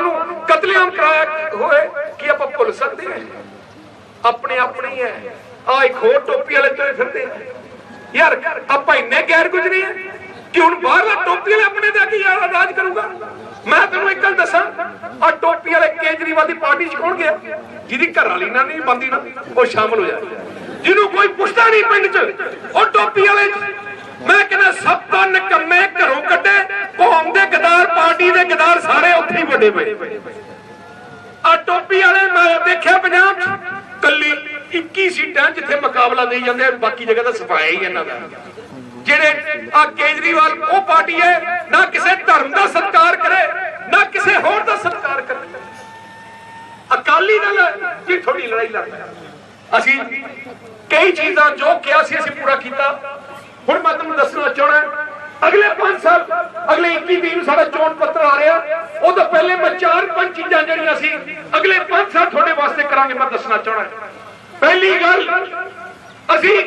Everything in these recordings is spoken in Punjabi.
ਮਾਵਾਂ ਨੂੰ ਕਤਲੇਆਮ ਕਰਾਇਆ ਹੋਏ ਕੀ ਆਪਾਂ ਭੁੱਲ ਸਕਦੇ ਹਾਂ। ਆਪਣੇ ਆਪਣੇ ਹੈ। ਆ ਇੱਕ ਹੋਰ ਟੋਪੀ ਵਾਲੇ ਤੁਰੇ ਫਿਰਦੇ ਆ। ਯਾਰ, ਆਪਾਂ ਇੰਨੇ ਗੈਰ ਗੁਜਰੇ ਆ ਕਿ ਹੁਣ ਬਾਹਰਲਾ ਟੋਪੀ ਵਾਲੇ ਆਪਣੇ ਤੇ ਆ ਯਾਰ ਰਾਜ ਕਰੂਗਾ। ਮੈਂ ਤੈਨੂੰ ਇੱਕ ਗੱਲ ਦੱਸਾਂ ਆ ਟੋਪੀ ਵਾਲੇ ਕੇਜਰੀਵਾਲ ਦੀ ਪਾਰਟੀ ਚ ਕੌਣ ਗਿਆ? ਜਿਹਦੀ ਘਰ ਵਾਲੀ ਨਾਲ ਨਹੀਂ ਬੰਦੀ ਨਾ, ਉਹ ਸ਼ਾਮਲ ਹੋ ਜਾ। ਜਿਹਨੂੰ ਕੋਈ ਪੁੱਛਦਾ ਨਹੀਂ ਪਿੰਡ ਚ, ਉਹ ਟੋਪੀ ਵਾਲੇ ਚ। ਮੈਂ ਕਹਿੰਦਾ ਸਭ ਤੋਂ ਨਿਕੰਮੇ ਘਰੋਂ ਕੱਢੇ ਕੌਮ ਦੇ ਗਦਾਰ ਪਾਰਟੀ ਦੇ ਗਦਾਰ ਸਾਰੇ ਉੱਥੇ ਹੀ ਵੱਡੇ ਪਏ ਆ ਟੋਪੀ ਵਾਲੇ ਮੈਂ ਦੇਖਿਆ ਪੰਜਾਬ ਚ। ਕੱਲੀ 21 ਸੀਟਾਂ ਜਿੱਥੇ ਮੁਕਾਬਲਾ ਦੇਈ ਜਾਂਦੇ ਬਾਕੀ ਜਗ੍ਹਾ ਤਾਂ ਸਫਾਇਆ ਹੀ ਇਹਨਾਂ ਦਾ। ਜਿਹੜੇ ਆ ਕੇਜਰੀਵਾਲ, ਉਹ ਪਾਰਟੀ ਹੈ, ਨਾ ਕਿਸੇ ਧਰਮ ਦਾ ਸਤਿਕਾਰ ਕਰੇ, ਨਾ ਕਿਸੇ ਹੋਰ ਦਾ ਸਤਿਕਾਰ ਕਰੇ। ਅਕਾਲੀ ਦਲ ਜੀ ਥੋੜੀ ਲੜਾਈ ਲੜਦਾ ਅਸੀਂ ਕਈ ਚੀਜ਼ਾਂ ਜੋ ਕਿਹਾ ਸੀ, ਅਸੀਂ ਪੂਰਾ ਕੀਤਾ। ਹੁਣ ਮੈਂ ਤੁਹਾਨੂੰ ਦੱਸਣਾ ਚਾਹਣਾ ਅਗਲੇ 5 ਸਾਲ, ਅਗਲੇ 21 ਵੀਹ ਨੂੰ ਸਾਡਾ ਚੋਣ ਪੱਤਰ ਆ ਰਿਹਾ। ਉਹ ਤੋਂ ਪਹਿਲੇ ਮੈਂ ਚਾਰ, ਪੰਜ ਚੀਜ਼ਾਂ ਜਿਹੜੀਆਂ ਸੀ, ਅਗਲੇ 5 ਸਾਲ ਤੁਹਾਡੇ ਵਾਸਤੇ ਕਰਾਂਗੇ, ਮੈਂ ਦੱਸਣਾ ਚਾਹਣਾ ਪਹਿਲੀ ਗੱਲ, ਅਸੀਂ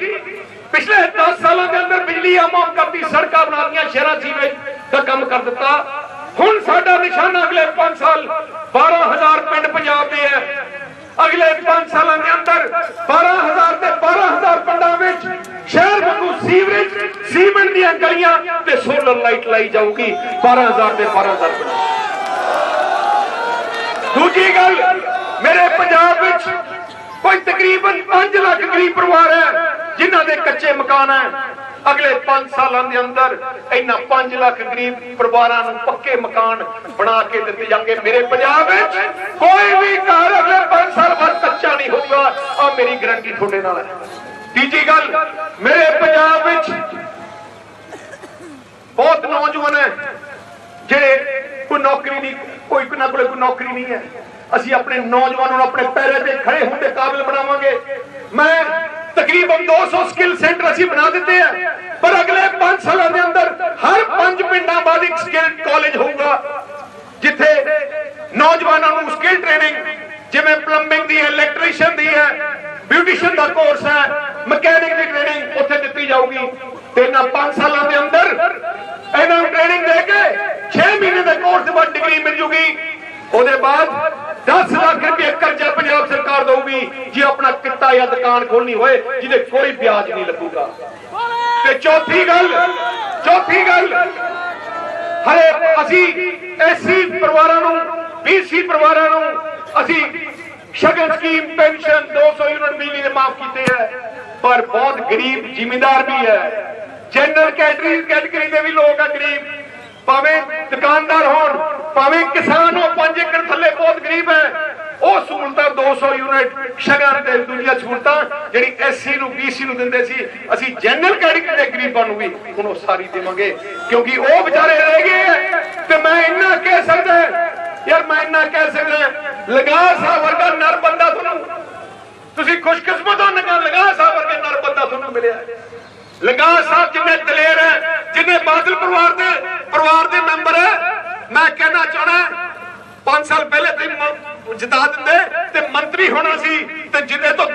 ਪਿਛਲੇ 10 ਸਾਲਾਂ ਦੇ ਅੰਦਰ ਬਿਜਲੀ ਆਮ ਕਰਤੀ ਸੜਕਾਂ ਬਣਾਤੀਆਂ ਸ਼ਹਿਰਾਂ ਸੀਵੇਜ ਦਾ ਕੰਮ ਕਰ ਦਿੱਤਾ। ਹੁਣ ਸਾਡਾ ਨਿਸ਼ਾਨਾ ਅਗਲੇ 5 ਸਾਲ 12000 ਪਿੰਡ ਪੰਜਾਬ ਦੇ ਹੈ। ਅਗਲੇ 5 ਸਾਲਾਂ ਦੇ ਅੰਦਰ 12000 ਤੇ 12000 ਪਿੰਡਾਂ ਵਿੱਚ ਸ਼ਹਿਰ ਵਾਂਗੂ ਸੀਵਰੇਜ ਸੀਮੈਂਟ ਦੀਆਂ ਗਲੀਆਂ ਤੇ ਲਾਈਟ ਲਾਈ ਜਾਊਗੀ 12000 ਤੇ 12000 ਦੂਜੀ ਗੱਲ, ਮੇਰੇ ਪੰਜਾਬ ਵਿੱਚ ਕੋਈ ਤਕਰੀਬਨ 5 ਲੱਖ ਗਰੀਬ ਪਰਿਵਾਰ ਹੈ, ਜਿਨ੍ਹਾਂ ਦੇ ਕੱਚੇ ਮਕਾਨ ਹੈ। ਅਗਲੇ 5 ਸਾਲਾਂ ਦੇ ਅੰਦਰ ਇਹਨਾਂ 5 ਲੱਖ ਗਰੀਬ ਪਰਿਵਾਰਾਂ ਨੂੰ ਪੱਕੇ ਮਕਾਨ ਬਣਾ ਕੇ ਦਿੱਤੇ ਜਾਣਗੇ। ਮੇਰੇ ਪੰਜਾਬ ਵਿੱਚ ਕੋਈ ਵੀ ਘਰ ਅਗਲੇ 5 ਸਾਲ ਬਾਅਦ ਕੱਚਾ ਨਹੀਂ ਹੋਊਗਾ। ਆ ਮੇਰੀ ਗਰੰਟੀ ਤੁਹਾਡੇ ਨਾਲ ਹੈ। ਤੀਜੀ ਗੱਲ, ਮੇਰੇ ਪੰਜਾਬ ਵਿੱਚ ਨੌਜਵਾਨ ਹੈ। ਜਿਹੜੇ ਕੋਈ ਨੌਕਰੀ ਨਹੀਂ, ਕੋਈ ਨਾ ਕੋਲੇ ਕੋਈ ਨੌਕਰੀ ਨਹੀਂ ਹੈ। ਅਸੀਂ ਆਪਣੇ ਨੌਜਵਾਨਾਂ ਨੂੰ ਆਪਣੇ ਪੈਰਾਂ ਤੇ ਖੜੇ ਹੋਣ ਦੇ ਕਾਬਿਲ ਬਣਾਵਾਂਗੇ। ਮੈਂ ਤਕਰੀਬਨ 200 ਸਕਿੱਲ ਸੈਂਟਰ ਅਸੀਂ ਬਣਾ ਦਿੱਤੇ ਆ। ਪਰ ਅਗਲੇ 5 ਸਾਲਾਂ ਦੇ ਅੰਦਰ ਹਰ 5 ਪਿੰਡਾਂ ਬਾਅਦ ਇੱਕ ਸਕਿੱਲ ਕਾਲਜ ਹੋਊਗਾ, ਜਿੱਥੇ ਨੌਜਵਾਨਾਂ ਨੂੰ ਸਕਿੱਲ ਟ੍ਰੇਨਿੰਗ, ਜਿਵੇਂ ਪਲੰਬਿੰਗ ਦੀ ਹੈ ਇਲੈਕਟ੍ਰੀਸ਼ੀਅਨ ਦੀ ਹੈ ਬਿਊਟੀਸ਼ੀਅਨ ਦਾ ਕੋਰਸ ਹੈ ਮਕੈਨਿਕ ਦੀ ਟ੍ਰੇਨਿੰਗ ਉੱਥੇ ਦਿੱਤੀ ਜਾਊਗੀ। ਤੇ ਇਹਨਾਂ 5 ਸਾਲਾਂ ਦੇ ਅੰਦਰ ਇਹਨਾਂ ਨੂੰ ਟ੍ਰੇਨਿੰਗ ਦੇ ਕੇ 6 ਮਹੀਨੇ ਦੇ ਕੋਰਸ ਬਾਅਦ ਡਿਗਰੀ ਮਿਲ ਜੂਗੀ। ਉਹਦੇ ਬਾਅਦ 10 ਲੱਖ ਰੁਪਏ ਕਰਜ਼ਾ ਪੰਜਾਬ ਸਰਕਾਰ ਦਊਗੀ, ਜੇ ਆਪਣਾ ਕਿੱਤਾ ਜਾਂ ਦੁਕਾਨ ਖੋਲਣੀ ਹੋਏ, ਜਿਹਦੇ ਕੋਈ ਵਿਆਜ ਨਹੀਂ ਲੱਗੂਗਾ। ਤੇ ਚੌਥੀ ਗੱਲ ਚੌਥੀ ਗੱਲ, ਹਰੇ, ਅਸੀਂ ਐਸੀ ਪਰਿਵਾਰਾਂ ਨੂੰ ਬੀਸੀ ਪਰਿਵਾਰਾਂ ਨੂੰ ਅਸੀਂ ਸ਼ਗਨ ਸਕੀਮ ਪੈਨਸ਼ਨ 200 ਯੂਨਿਟ ਬਿਜਲੀ ਦੇ ਮਾਫ ਕੀਤੇ ਹੈ, ਪਰ ਬਹੁਤ ਗਰੀਬ ਜ਼ਿਮੀਂਦਾਰ ਵੀ ਹੈ। ਜਨਰਲ ਕੈਟਰੀ ਕੈਟੇਗਰੀ ਦੇ ਵੀ ਲੋਕ ਆ ਗਰੀਬ। ਭਾਵੇਂ ਦੁਕਾਨਦਾਰ ਹੋਣ, ਭਾਵੇਂ ਕਿਸਾਨ ਹੋ 5 ਏਕੜ ਥੱਲੇ ਬਹੁਤ ਗਰੀਬ ਹੈ। ਉਹ ਸਹੂਲਤਾਂ 200 ਯੂਨਿਟ ਸ਼ਗਨ ਤੇ ਦੂਜੀਆਂ ਸਹੂਲਤਾਂ, ਜਿਹੜੀ ਐਸਸੀ ਨੂੰ ਬੀਸੀ ਨੂੰ ਦਿੰਦੇ ਸੀ, ਅਸੀਂ ਜਨਰਲ ਕੈਟੇਗਰੀ ਦੇ ਗਰੀਬਾਂ ਨੂੰ ਵੀ ਹੁਣ ਉਹ ਸਾਰੀ ਦੇਵਾਂਗੇ। ਕਿਉਂਕਿ ਉਹ ਵਿਚਾਰੇ ਰਹਿ ਗਏ ਤੇ ਮੈਂ ਇੰਨਾ ਕਹਿ ਸਕਦਾ ਯਾਰ ਮੈਂ ਇੰਨਾ ਕਹਿ ਸਕਦਾ ਲਗਾ ਸਾਹਿਬ ਵਰਗਾ ਨਰ ਬੰਦਾ ਤੁਹਾਨੂੰ ਤੁਸੀਂ ਖੁਸ਼ਕਿਸਮਤ ਹੋ ਨਗਾ ਲਗਾ ਸਾਹਿਬ ਵਰਗਾ ਨਰ ਬੰਦਾ ਤੁਹਾਨੂੰ ਮਿਲਿਆ। ਲਗਾ ਸਾਹਿਬ ਜਿੰਨੇ ਦਲੇਰ ਹੈ, ਜਿੰਨੇ ਬਾਦਲ ਪਰਿਵਾਰ ਦੇ ਪਰਿਵਾਰ ਦੇ ਮੈਂਬਰ ਹੈ, ਮੈਂ ਕਹਿਣਾ ਚਾਹਣਾ 5 ਸਾਲ ਪਹਿਲੇ ਤੇ ਮ- ਜਿਤਾ ਦਿੰਦੇ ਤੇ ਮੰਤਰੀ ਹੋਣਾ ਸੀ ਤੇ ਜਿੰਨੇ ਤੋਂ